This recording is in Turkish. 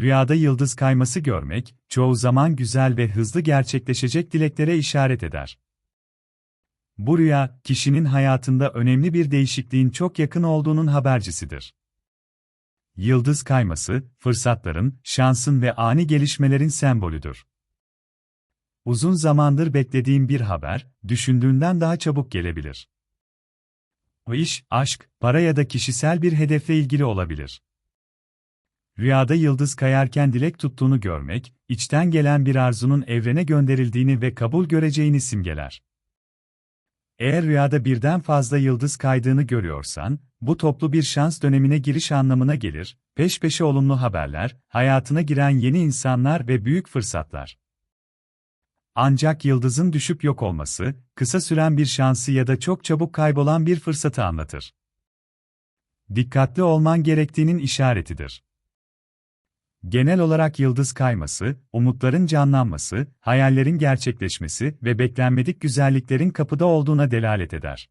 Rüyada yıldız kayması görmek, çoğu zaman güzel ve hızlı gerçekleşecek dileklere işaret eder. Bu rüya, kişinin hayatında önemli bir değişikliğin çok yakın olduğunun habercisidir. Yıldız kayması, fırsatların, şansın ve ani gelişmelerin sembolüdür. Uzun zamandır beklediğin bir haber, düşündüğünden daha çabuk gelebilir. O iş, aşk, para ya da kişisel bir hedefle ilgili olabilir. Rüyada yıldız kayarken dilek tuttuğunu görmek, içten gelen bir arzunun evrene gönderildiğini ve kabul göreceğini simgeler. Eğer rüyada birden fazla yıldız kaydığını görüyorsan, bu toplu bir şans dönemine giriş anlamına gelir, peş peşe olumlu haberler, hayatına giren yeni insanlar ve büyük fırsatlar. Ancak yıldızın düşüp yok olması, kısa süren bir şansı ya da çok çabuk kaybolan bir fırsatı anlatır. Dikkatli olman gerektiğinin işaretidir. Genel olarak yıldız kayması, umutların canlanması, hayallerin gerçekleşmesi ve beklenmedik güzelliklerin kapıda olduğuna delalet eder.